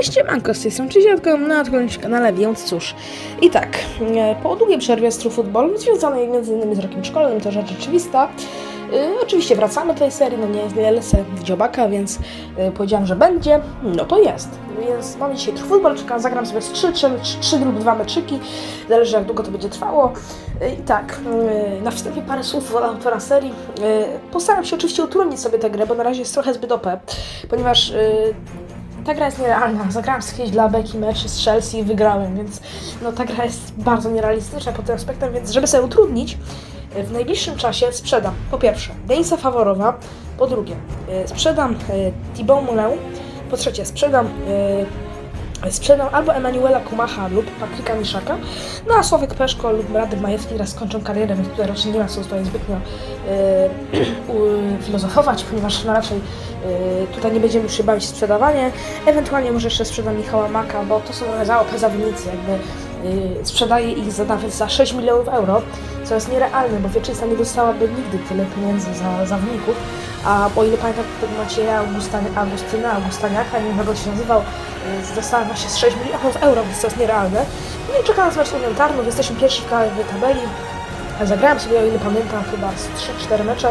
Cześć, manko z tej strony Czyziatko na odkryciu kanale, więc cóż. I tak, e, po długiej przerwie z True Football, związanej m.in. z rokiem szkolnym, to rzecz oczywista, e, oczywiście wracamy do tej serii, no nie jest DLC dziobaka, więc e, powiedziałam, że będzie, no to jest. Więc mamy dzisiaj True Football, zagram sobie z 3, 3, 3 lub 2 meczyki, zależy jak długo to będzie trwało. I tak, na wstępie parę słów od autora serii. Postaram się oczywiście utrudnić sobie tę grę, bo na razie jest trochę zbyt OP, ponieważ ta gra jest nierealna. Zagrałem z kiedyś dla Beki mecz z Chelsea i wygrałem, więc no ta gra jest bardzo nierealistyczna pod tym aspektem, więc żeby sobie utrudnić, e, w najbliższym czasie sprzedam. Po pierwsze Denisa Faworowa, po drugie e, sprzedam e, Thibaut Moulin, po trzecie sprzedam Sprzedam albo Emanuela Kumacha lub Patryka Miszaka, no a Sławek Peszko lub Radek Majewski raz skończą karierę, więc tutaj raczej nie ma co tutaj zbytnio u- filozofować, ponieważ no raczej e, tutaj nie będziemy już się bawić sprzedawanie. Ewentualnie może jeszcze sprzedam Michała Maka, bo to są za OP zawodnicy, jakby e, sprzedaję ich za, nawet za 6 milionów euro, co jest nierealne, bo Wieczysta nie dostałaby nigdy tyle pieniędzy za zawodników, a o ile pamiętam tego Macieja Augustany, Augustyna, Augustaniaka, nie wiem jak się nazywał, y, dostałem właśnie z 6 milionów euro, więc to jest nierealne. No i czekam na mecz Tarnów, jesteśmy pierwsi w ta- w tabeli. Zagrałem sobie, o ile pamiętam, chyba z 3-4 mecze,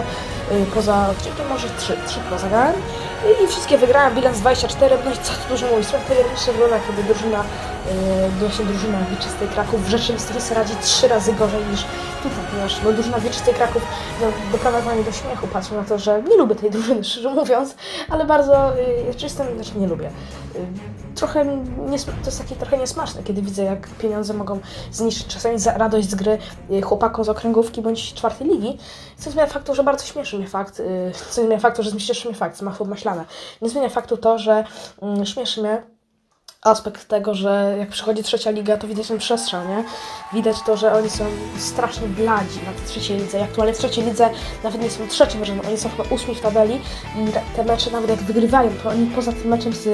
y, poza, to może 3, 3 chyba zagrałem. I wszystkie wygrałem, bilans 24, no i co tu dużo mówić, strach powierniczy wygląda, kiedy drużyna, y, właśnie drużyna Wieczystej Kraków w rzeczywistości radzi trzy razy gorzej niż tutaj, ponieważ no, drużyna Wieczystej Kraków no, doprowadza mnie do śmiechu, patrzę na to, że nie lubię tej drużyny, szczerze mówiąc, ale bardzo y, czystym, znaczy nie lubię. Y, trochę to jest takie trochę niesmaczne, kiedy widzę, jak pieniądze mogą zniszczyć czasami za radość z gry y, chłopakom z okręgówki bądź czwartej ligi. Co nie zmienia faktu, że bardzo śmieszy mnie fakt, co nie zmienia faktu, że śmieszy mnie fakt, masło maślane. Nie zmienia faktu to, że mm, śmieszy mnie aspekt tego, że jak przychodzi trzecia liga, to widać ten przestrzał, nie? Widać to, że oni są strasznie bladzi na tej trzeciej lidze. I aktualnie w trzeciej lidze nawet nie są trzecim, że oni są chyba ósmi w tabeli i te- mecze nawet jak wygrywają, to oni poza tym meczem z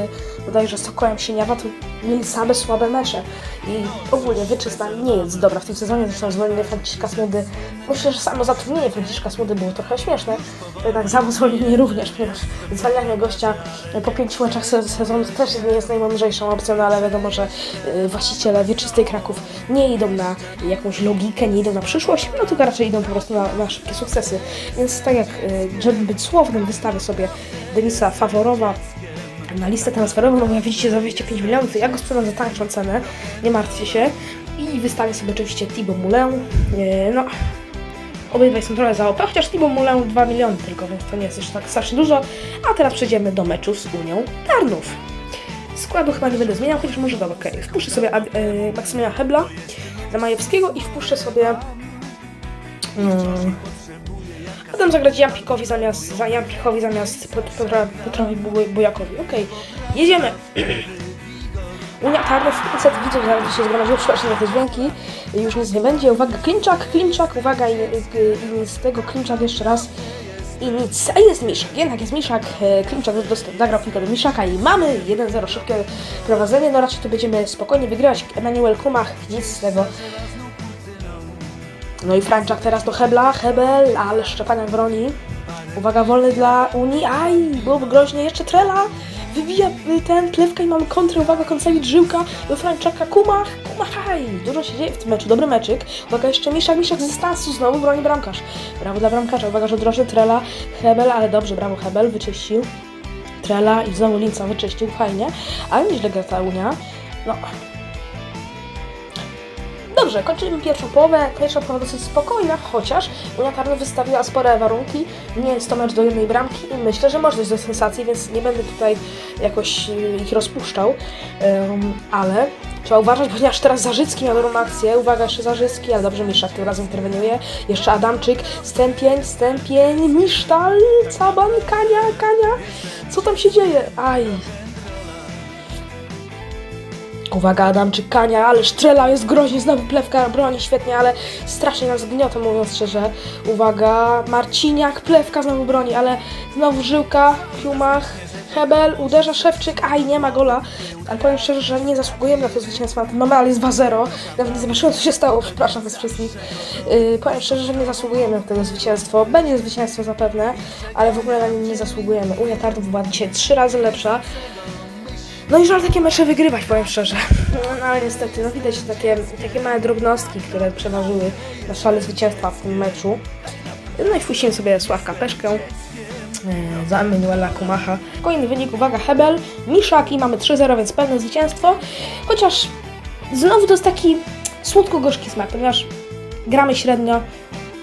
bodajże Sokołem Sieniawa, to mieli same słabe mecze. I ogólnie wyczysta nie jest dobra w tym sezonie, zresztą zwolnienie Franciszka Smudy. Myślę, że samo zatrudnienie Franciszka Smudy było trochę śmieszne, jednak samo zwolnienie również, ponieważ zwalnianie gościa po pięciu meczach se- sezonu też nie jest najmądrzejszą opcją, no ale wiadomo, że y, właściciele Wieczystej Kraków nie idą na jakąś logikę, nie idą na przyszłość, no tylko raczej idą po prostu na, na szybkie sukcesy. Więc tak jak, y, żeby być słownym, wystawię sobie Denisa Faworowa, na listę transferową, no bo jak widzicie za 205 milionów, to ja go sprzedam za tańszą cenę, nie martwcie się. I wystawię sobie oczywiście Thibaut Moulin, Yy, no obydwaj są trochę za OP, chociaż Thibaut Moulin 2 miliony tylko, więc to nie jest już tak strasznie dużo. A teraz przejdziemy do meczu z Unią Tarnów. Składu chyba nie będę zmieniał, chociaż może dobra, okej. Wpuszczę sobie Maksymiliana Hebla za Majewskiego i wpuszczę sobie mm, a tam zagrać Jampikowi zamiast, za Jampikowi zamiast Petrowi Buj- Bujakowi. Okej, jedziemy. Unia Tarnów 500 widzów zaraz się zgromadziło, przepraszam za te dźwięki. Już nic nie będzie. Uwaga, klinczak, klinczak, uwaga i, i, i z tego klinczak jeszcze raz. I nic. A jest Miszak, jednak jest Miszak. E, Klimczak zagrał kilka do Miszaka i mamy 1-0 szybkie prowadzenie. No raczej tu będziemy spokojnie wygrywać. Emanuel Kumach, nic z tego. No i Franczak teraz do Hebla, Hebel, ale Szczepaniak broni. Uwaga, wolny dla Unii, aj, byłoby groźnie, jeszcze Trela, wybija y, ten plewka i mamy kontrę, uwaga, Koncewicz, Żyłka, do Franczaka, Kumach, Kumach, aj, dużo się dzieje w tym meczu, dobry meczyk. Uwaga, jeszcze Miszak, Miszak z dystansu, znowu broni bramkarz. Brawo dla bramkarza, uwaga, że droży Trela, Hebel, ale dobrze, brawo Hebel, wyczyścił. Trela i znowu Linca wyczyścił, fajnie, ale nieźle gra ta Unia. No, Dobrze, kończymy pierwszą połowę. Pierwsza połowa dosyć spokojna, chociaż Unia Tarnów wystawiła spore warunki. Nie jest to mecz do jednej bramki i myślę, że może dojść do sensacji, więc nie będę tutaj jakoś y, ich rozpuszczał. Ym, ale trzeba uważać, ponieważ teraz Zarzycki miał dobrą akcję. Uwaga, jeszcze Zarzycki, ale dobrze Miszak tym razem interweniuje. Jeszcze Adamczyk, Stępień, Stępień, Misztal, Caban, Kania, Kania. Co tam się dzieje? Aj, Uwaga, Adamczyk Kania, ale Sztrela jest groźnie, znowu plewka broni świetnie, ale strasznie nas gniotą, mówiąc szczerze. Uwaga, Marciniak, plewka znowu broni, ale znowu Żyłka, Piumach, Hebel, uderza Szewczyk, aj, nie ma gola. Ale powiem szczerze, że nie zasługujemy na to zwycięstwo, moment, ale jest 2-0. Nawet nie zobaczyłem, co się stało, przepraszam was wszystkich. Yy, powiem szczerze, że nie zasługujemy na tego zwycięstwo. Będzie zwycięstwo zapewne, ale w ogóle na nie zasługujemy. Unia Tarnów była dzisiaj trzy razy lepsza. No i żal takie mecze wygrywać, powiem szczerze. No ale niestety, no widać takie, takie małe drobnostki, które przeważyły na szale zwycięstwa w tym meczu. No i wpuściłem sobie Sławka Peszkę e, za Emanuela Kumacha. Kolejny wynik, uwaga, Hebel, Miszak i mamy 3-0, więc pewne zwycięstwo. Chociaż znowu to jest taki słodko-gorzki smak, ponieważ gramy średnio,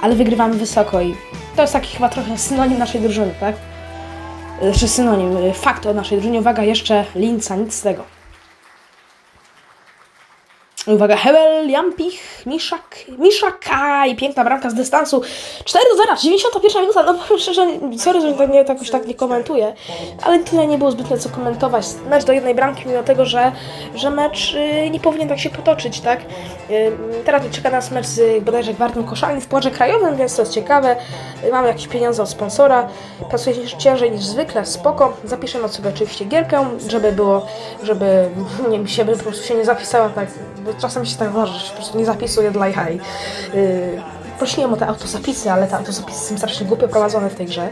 ale wygrywamy wysoko i to jest taki chyba trochę synonim naszej drużyny, tak? Znaczy synonim, y, fakt o naszej drużynie. Uwaga, jeszcze Linca, nic z tego. Uwaga, Hebel, Jampich, Miszak, Miszaka i piękna bramka z dystansu. 4 do 0, 91 minuta. No powiem szczerze, sorry, że tak nie, jakoś tak nie komentuję, ale tutaj nie było zbytnio co komentować. Mecz do jednej bramki, mimo tego, że, że mecz y, nie powinien tak się potoczyć, tak? Y, teraz czeka nas mecz z bodajże Gwardem Koszalin w Płaże Krajowym, więc to jest ciekawe. Y, mamy jakieś pieniądze od sponsora, pracuje ciężej niż zwykle, spoko. Zapiszemy od sobie oczywiście gierkę, żeby było, żeby nie się by po prostu się nie zapisała tak, czasem się tak zdarza, że po prostu nie zapisuje dla jaj. Yy, prosiłem o te autozapisy, ale te autozapisy są strasznie głupio prowadzone w tej grze.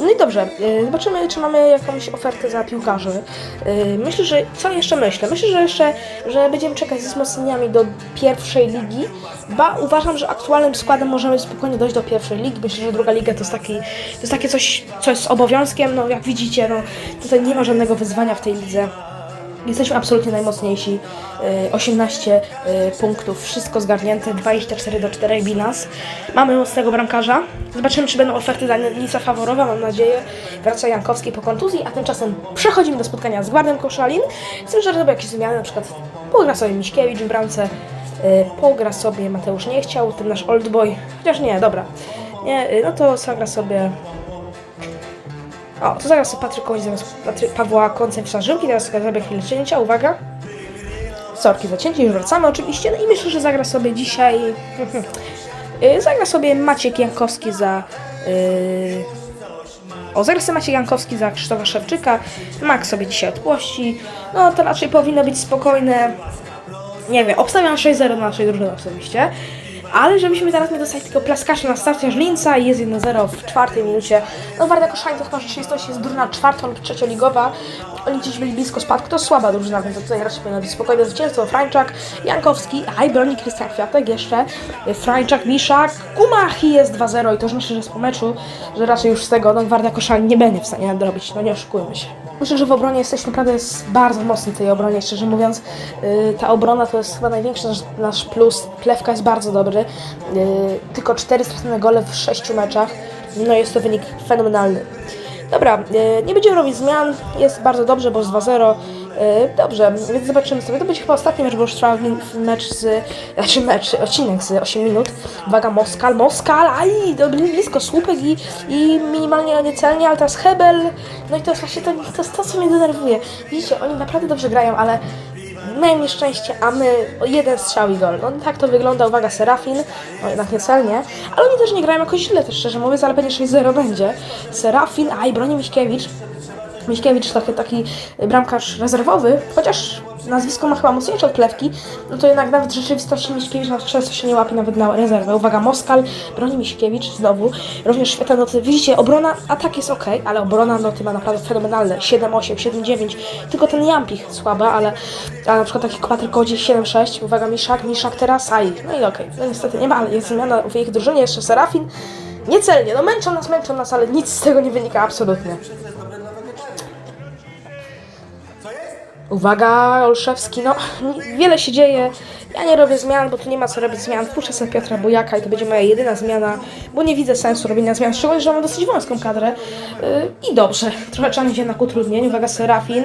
No i dobrze, yy, zobaczymy, czy mamy jakąś ofertę za piłkarzy. Yy, myślę, że, co jeszcze myślę? Myślę, że jeszcze, że będziemy czekać ze wzmocnieniami do pierwszej ligi, ba uważam, że aktualnym składem możemy spokojnie dojść do pierwszej ligi. Myślę, że druga liga to jest, taki, to jest takie coś, co jest obowiązkiem, no jak widzicie, no tutaj nie ma żadnego wyzwania w tej lidze. Jesteśmy absolutnie najmocniejsi. Y, 18 y, punktów, wszystko zgarnięte, 24 do 4 bilans. Mamy mocnego bramkarza. Zobaczymy, czy będą oferty dla Nica Faworowa, mam nadzieję. Wraca Jankowski po kontuzji, a tymczasem przechodzimy do spotkania z Gwardem Koszalin. Chcę, że zrobię jakieś zmiany, na przykład pogra sobie Miśkiewicz w bramce, y, pogra sobie Mateusz nie chciał, ten nasz oldboy, chociaż nie, dobra. Nie, no to zagra sobie o, to zaraz Patryk Koń zamiast Patry Pawła Koncem Szarzyłki, teraz zrobię chwilę cięcia, uwaga. Sorki za cięcie, już wracamy oczywiście, no i myślę, że zagra sobie dzisiaj... Yy, zagra sobie Maciek Jankowski za... Yy... O, zagra sobie Maciek Jankowski za Krzysztofa Szewczyka, Max sobie dzisiaj odpłości, no to raczej powinno być spokojne. Nie wiem, obstawiam 6-0 na naszej drużyny osobiście. Ale żebyśmy teraz nie dostali tylko plaskaczy na starcie Żlinca i jest 1-0 w czwartej minucie. No Warda Koszalin to chyba rzeczywistość jest drużyna czwarta lub trzecioligowa. Oni gdzieś byli blisko spadku, to słaba drużyna, więc tutaj raczej powinno być spokojne zwycięstwo. Frańczak, Jankowski, a i broni Krystian Kwiatek jeszcze. Frańczak, Miszak, Kumach i jest 2-0 i to już myślę, że jest po meczu, że raczej już z tego no, Warda Koszalin nie będzie w stanie nadrobić, no nie oszukujmy się. Myślę, że w obronie jesteśmy naprawdę jest bardzo mocny w tej obronie, szczerze mówiąc. Yy, ta obrona to jest chyba największy nasz, plus. Plewka jest bardzo dobry. Yy, tylko 4 stracone gole w 6 meczach. No jest to wynik fenomenalny. Dobra, yy, nie będziemy robić zmian. Jest bardzo dobrze, bo jest 2-0. Yy, Dobrze, więc zobaczymy sobie. To będzie chyba ostatni mecz, bo już trwa min- mecz z... Znaczy mecz, odcinek z 8 minut. Uwaga, Moskal, Moskal, aj, blisko słupek i, i minimalnie niecelnie, ale teraz Hebel. No i to jest właśnie to, to, to, co mnie denerwuje. Widzicie, oni naprawdę dobrze grają, ale mają nieszczęście, a my jeden strzał i gol. No tak to wygląda, uwaga, Serafin, no jednak niecelnie, ale oni też nie grają jakoś źle, też szczerze mówiąc, ale będzie 6-0 będzie. Serafin, a i broni Miśkiewicz. Miśkiewicz taki, taki bramkarz rezerwowy, chociaż nazwisko ma chyba mocniejsze od plewki, no to jednak nawet w rzeczywistości Miśkiewicz nas często się nie łapie nawet na rezerwę. Uwaga, Moskal, broni Miśkiewicz znowu, również świetne noty. Widzicie, obrona, atak jest ok, ale obrona noty ma naprawdę fenomenalne, 7-8, 7-9, tylko ten Jampich słaba, ale, ale na przykład taki Patryk Kodzi 7-6, uwaga, Miszak, Miszak teraz, aj, no i okej, no niestety nie ma, ale jest zmiana w ich drużynie, jeszcze Serafin, niecelnie, no męczą nas, męczą nas, ale nic z tego nie wynika absolutnie. Uwaga, Olszewski, no wiele się dzieje. Ja nie robię zmian, bo tu nie ma co robić zmian. Wpuszczę sobie Piotra Bujaka i to będzie moja jedyna zmiana, bo nie widzę sensu robienia zmian, szczególnie, że mamy dosyć wąską kadrę. Yy, I dobrze, trochę trzeba mieć jednak utrudnień. Uwaga, Serafin,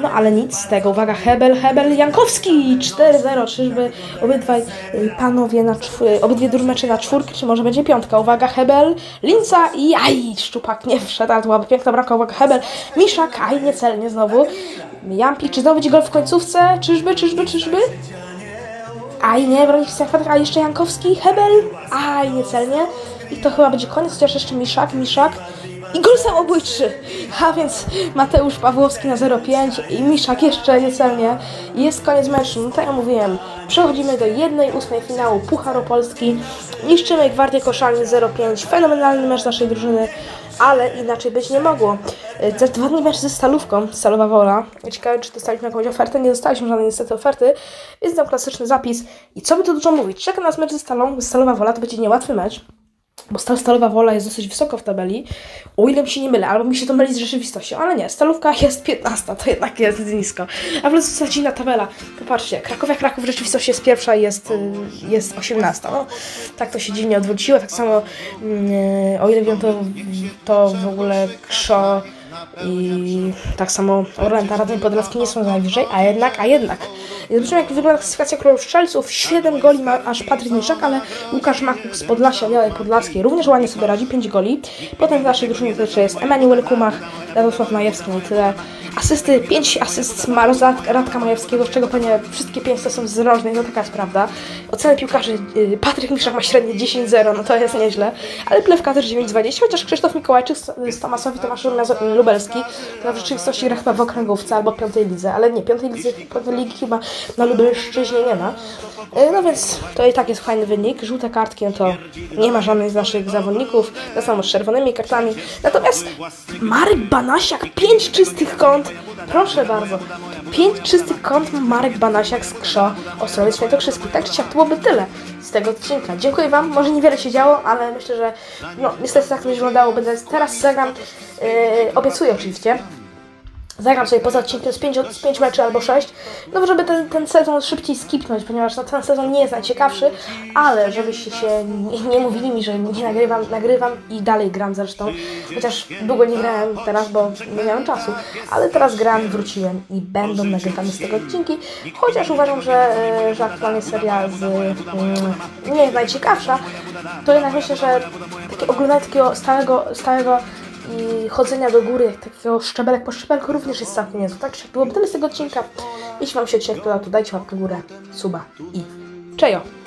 no ale nic z tego. Uwaga, Hebel, Hebel, Jankowski, 4-0. Czyżby obydwaj yy, panowie na yy, obydwie drużyny mecze na czwórkę, czy może będzie piątka? Uwaga, Hebel, Linca i aj, Szczupak nie wszedł, ale to była piękna bramka. Uwaga, Hebel, Miszak, aj, niecelnie znowu. Jampi, czy będzie gol w końcówce? Czyżby, czyżby, czyżby? Aj, nie, broni Krystian Kwiatek, a jeszcze Jankowski, Hebel, aj, niecelnie. I to chyba będzie koniec, chociaż jeszcze Miszak, Miszak. I gol samobójczy! A więc Mateusz Pawłowski na 0,5 i Miszak jeszcze niecelnie. Jest koniec meczu. No tak jak mówiłem, przechodzimy do 1-8 finału Pucharu Polski. Niszczymy Gwardię Koszalny 0,5. Fenomenalny mecz naszej drużyny. ale inaczej być nie mogło. Też dwa dni mecz ze Stalówką, Stalowa Wola. Ciekawe, czy dostaliśmy jakąś ofertę. Nie dostaliśmy żadnej niestety oferty, więc tam klasyczny zapis. I co by tu dużo mówić? Czeka nas mecz ze Stalą, Stalowa Wola, to będzie niełatwy mecz. Bo Stal Stalowa Wola jest dosyć wysoko w tabeli, o ile mi się nie mylę, albo mi się to myli z rzeczywistością, ale nie, Stalówka jest 15, to jednak jest nisko. A w ogóle zaczyna tabela. Popatrzcie, Krakowia Kraków w rzeczywistości jest pierwsza jest, y, jest 18. No, tak to się dziwnie odwróciło, tak samo, mm, o ile wiem, to, to w ogóle Krzo i tak samo Orlęta Radom Podlaski nie są najwyżej, a jednak, a jednak. Zobaczymy, jak wygląda klasyfikacja królów strzelców. 7 goli ma aż Patryk Miszak, ale Łukasz Machuk z Podlasia, Białej Podlaskiej również ładnie sobie radzi, 5 goli. Potem w naszej drużynie też jest Emanuel Kumach, Radosław Majewski, no tyle. Asysty, 5 asyst ma Radka, Majewskiego, z czego pewnie wszystkie 5 to są z rożnej, no taka jest prawda. Oceny piłkarzy, y, Patryk Miszak ma średnie 10-0, no to jest nieźle. Ale Plewka też 9-20, chociaż Krzysztof Mikołajczyk z, Tomasowi Tomaszem Lazo- Lubelski to w rzeczywistości gra chyba w okręgówce albo piątej lidze, ale nie, piątej lidze, piątej ligi chyba na Lubelszczyźnie nie ma. Y, No więc to i tak jest fajny wynik. Żółte kartki, no to nie ma żadnych z naszych zawodników, tak samo z czerwonymi kartami. Natomiast Marek Banasiak, 5 czystych kąt, proszę bardzo. 5 czystych kąt ma Marek Banasiak z Krzo Ostrowiec Świętokrzyski. Tak czy siak, to byłoby tyle z tego odcinka. Dziękuję Wam, może niewiele się działo, ale myślę, że no niestety tak to wyglądało. Będę teraz zagram, yy, obiecuję oczywiście, Zagram sobie poza odcinkiem z 5 z pięć meczy albo 6, no żeby ten, ten sezon szybciej skipnąć, ponieważ no, ten sezon nie jest najciekawszy, ale żebyście się nie, nie mówili mi, że nie nagrywam, nagrywam i dalej gram zresztą, chociaż długo nie grałem teraz, bo nie miałem czasu, ale teraz gram, wróciłem i będą nagrywane z tego odcinki, chociaż uważam, że, e, że aktualnie seria z, mm, nie jest najciekawsza, to jednak myślę, że takie oglądanie takiego stałego, stałego i chodzenia do góry, takiego szczebelek po szczebelku również jest całkiem niezłe. Tak, byłoby tyle z tego odcinka. Jeśli Wam się podobał, to dajcie łapkę w górę, suba i czejo!